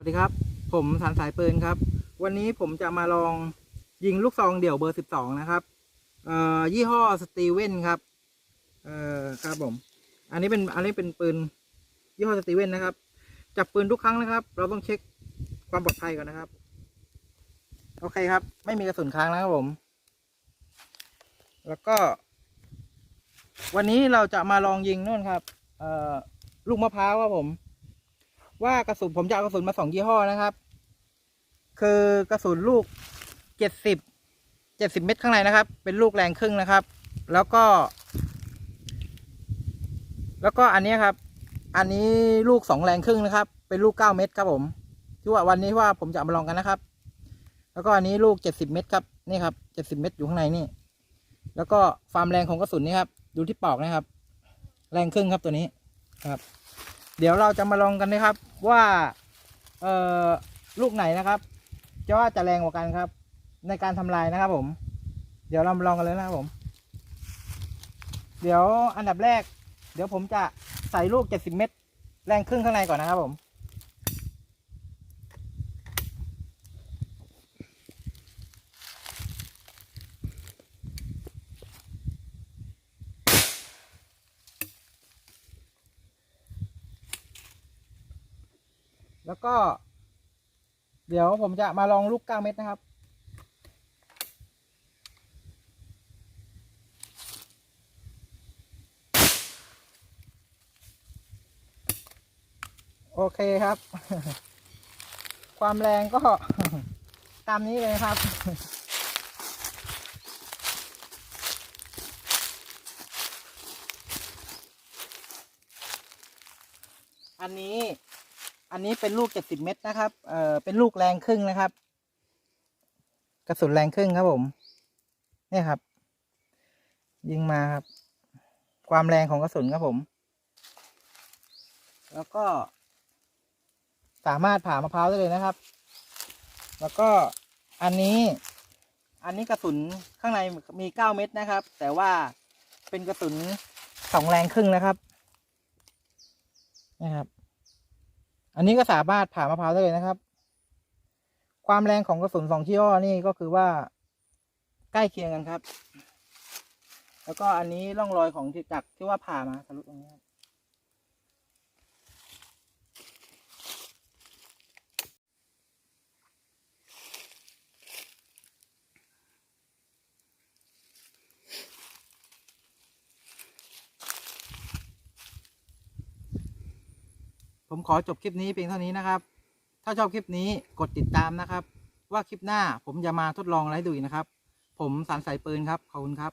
สวัสดีครับ ผมสันสายปืนครับ วันนี้ผมจะมาลองยิงลูกซองเดี่ยวเบอร์สิบสองนะครับ เอ่อ ยี่ห้อสตีเวนครับ เอ่อ ครับผม อันนี้เป็นอันนี้เป็นปืนยี่ห้อสตีเวนนะครับ จับปืนทุกครั้งนะครับ เราต้องเช็คความปลอดภัยก่อนนะครับ โอเคครับ ไม่มีกระสุนค้างนะครับผม แล้วก็ วันนี้เราจะมาลองยิงนู่นครับ เอ่อ ลูกมะพร้าวครับผม ว่ากระสุนผมจะเอากระสุนมาสองยี่ห้อนะครับ คือกระสุนลูกเจ็ดสิบเจ็ดสิบเม็ดข้างในนะครับ เป็นลูกแรงครึ่งนะครับ แล้วก็ แล้วก็อันนี้ครับ อันนี้ลูกสองแรงครึ่งนะครับ เป็นลูกเก้าเม็ดครับผมที่ว่าวันนี้ว่าผมจะเอามาลองกันนะครับ แล้วก็อันนี้ลูกเจ็ดสิบเม็ดครับนี่ครับเจ็ดสิบเม็ดอยู่ข้างในนี่ แล้วก็ความแรงของกระสุนนี่ครับ ดูที่ปอกนะครับ แรงครึ่งครับตัวนี้ครับ เดี๋ยวเราจะมาลองกันนะครับว่าเอ่อลูกไหนนะครับจะว่าจะแรงกว่ากันครับ ในการทำลายนะครับ ผม เดี๋ยวเรามาลองกันเลยนะครับผม เดี๋ยวอันดับแรก เดี๋ยวผมจะใส่ลูก 70 เม็ดแรงครึ่งข้างในก่อนนะครับผม แล้วก็ เดี๋ยวผมจะมาลองลูก9เม็ดนะครับ โอเคครับ ความแรงก็ ตามนี้เลยครับอันนี้ อันนี้เป็นลูก70เม็ดนะครับ เอ่อ เป็นลูกแรงครึ่งนะครับ กระสุนแรงครึ่งครับผม เนี่ยครับ ยิงมาครับ ความแรงของกระสุนครับผม แล้วก็ สามารถผ่ามะพร้าวได้เลยนะครับ แล้วก็อันนี้ อันนี้กระสุนข้างในมีเก้าเม็ดนะครับ แต่ว่าเป็นกระสุนสองแรงครึ่งนะครับ นะครับ อันนี้ก็สามารถผ่ามะพร้าวได้เลยนะครับ ความแรงของกระสุนสองที่อ้อนี่ก็คือว่าใกล้เคียงกันครับ แล้วก็อันนี้ร่องรอยของจักรที่ว่าผ่ามาทะลุตรงนี้ครับ ผมขอจบคลิปนี้เพียงเท่านี้นะครับ ถ้าชอบคลิปนี้กดติดตามนะครับ ว่าคลิปหน้าผมจะมาทดลองอะไรดูนะครับ ผมสารสายปืนครับ ขอบคุณครับ